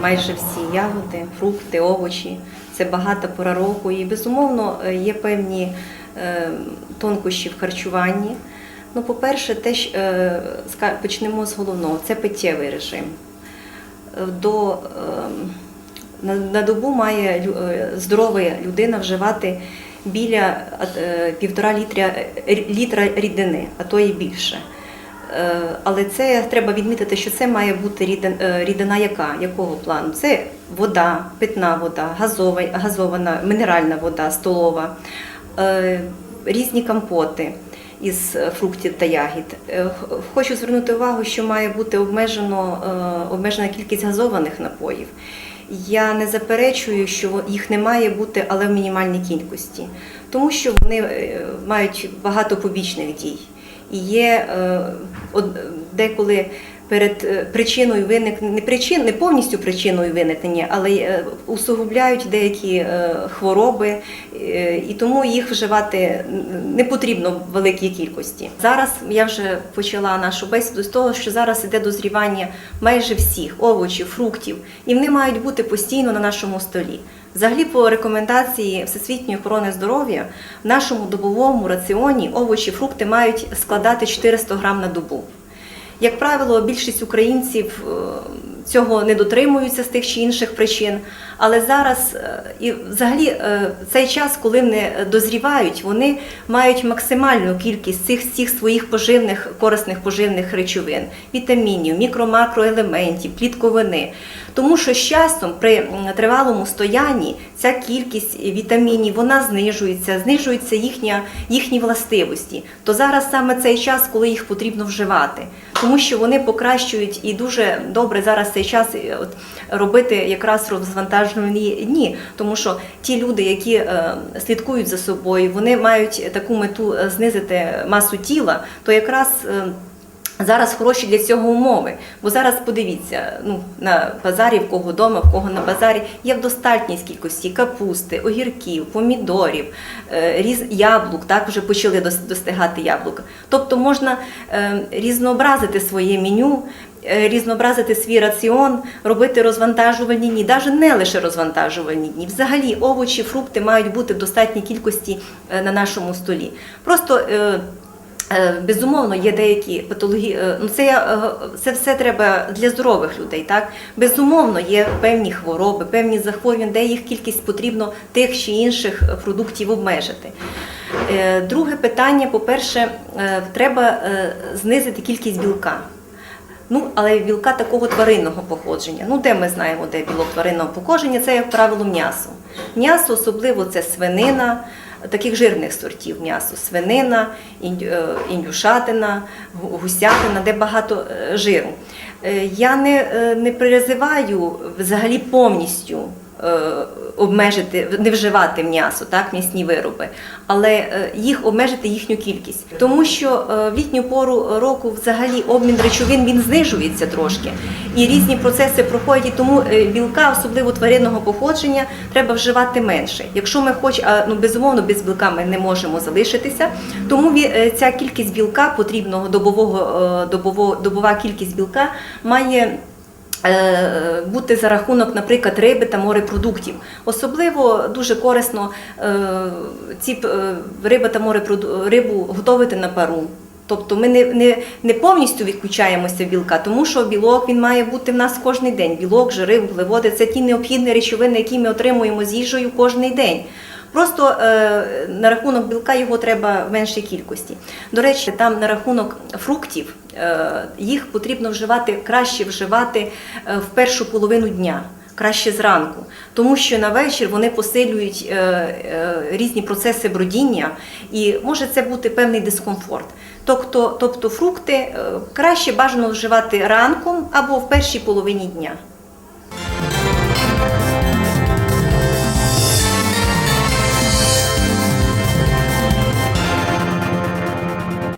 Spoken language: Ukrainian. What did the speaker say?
майже всі ягоди, фрукти, овочі. Це багата пора року. І безумовно е, є певні е, тонкощі в харчуванні. Ну, по-перше, теж е, почнемо з головного це питтєвий режим. До, е, на, добу має здорова людина вживати біля півтора літра, літра рідини, а то і більше. Е, Але це треба відмітити, що це має бути рідин- е, рідина яка? Якого плану? Це вода, питна вода, газова, газована, мінеральна вода, столова, е, різні компоти із фруктів та ягід. Хочу звернути увагу, що має бути обмежено, обмежена кількість газованих напоїв. Я не заперечую, що їх не має бути, але в мінімальній кількості, тому що вони е, мають багато побічних дій. І є е, деколи перед е, причиною виникнення, не причин, не повністю причиною виникнення, але усугубляють деякі хвороби, і тому їх вживати не потрібно в великій кількості. Зараз я вже почала нашу бесіду з того, що зараз іде дозрівання майже всіх овочів, фруктів, і вони мають бути постійно на нашому столі. Взагалі, по рекомендації Всесвітньої охорони здоров'я в нашому добовому раціоні овочі, фрукти мають складати 400 грам на добу. Як правило, більшість українців е, цього не дотримуються з тих чи інших причин. Але зараз е, і взагалі е, цей час, коли вони дозрівають, вони мають максимальну кількість цих всіх своїх поживних корисних поживних речовин, вітамінів, мікро-макроелементів, клітковини. Тому що з часом при тривалому стоянні ця кількість вітамінів вона знижується, знижуються їхня, їхні властивості. То зараз саме цей час, коли їх потрібно вживати, тому що вони покращують і дуже добре зараз цей час е, от, робити якраз розвантажені дні, тому що ті люди, які е, слідкують за собою, вони мають таку мету е, знизити масу тіла, то якраз. Зараз хороші для цього умови, бо зараз подивіться, ну на базарі, в кого вдома, в кого на базарі є в достатній кількості капусти, огірків, помідорів, е, різ яблук. Так вже почали достигати яблука. Тобто можна е, різнообразити своє меню, е, різнообразити свій раціон, робити розвантажувальні дні, навіть не лише розвантажувальні дні. Взагалі овочі, фрукти мають бути в достатній кількості на нашому столі. Просто Безумовно, є деякі патології. е, Ну це, е, це все треба для здорових людей. Так безумовно, є певні хвороби, певні захворювання, де їх кількість потрібно тих чи інших е, продуктів обмежити. Е, Друге питання: по-перше, е, треба е, знизити кількість білка. Ну, але білка такого тваринного походження. Ну, де ми знаємо, де білок тваринного походження, це, як правило, м'ясо. М'ясо, особливо це свинина, таких жирних сортів м'ясо, свинина, е, індюшатина, гусятина, де багато е, жиру. Е, Я не, не призиваю взагалі повністю обмежити, не вживати м'ясо, так, м'ясні вироби, але е, їх обмежити їхню кількість. Тому що е, в літню пору року взагалі обмін речовин він знижується трошки. І різні процеси проходять, і тому е, білка, особливо тваринного походження, треба вживати менше. Якщо ми хочемо, ну безумовно, без білка ми не можемо залишитися. Тому е, ця кількість білка потрібного добового е, добово, добова кількість білка має. Е, Бути за рахунок, наприклад, риби та морепродуктів. Особливо дуже корисно е, ці е, риба та рибу готувати на пару. Тобто ми не, не, не повністю відключаємося білка, тому що білок він має бути в нас кожен день. Білок, жири, вуглеводи це ті необхідні речовини, які ми отримуємо з їжею кожен день. Просто е, на рахунок білка його треба в меншій кількості. До речі, там на рахунок фруктів е, їх потрібно вживати краще вживати е, в першу половину дня. Краще зранку, тому що на вечір вони посилюють е, е, різні процеси бродіння, і може це бути певний дискомфорт. Тобто, тобто фрукти е, краще бажано вживати ранком або в першій половині дня.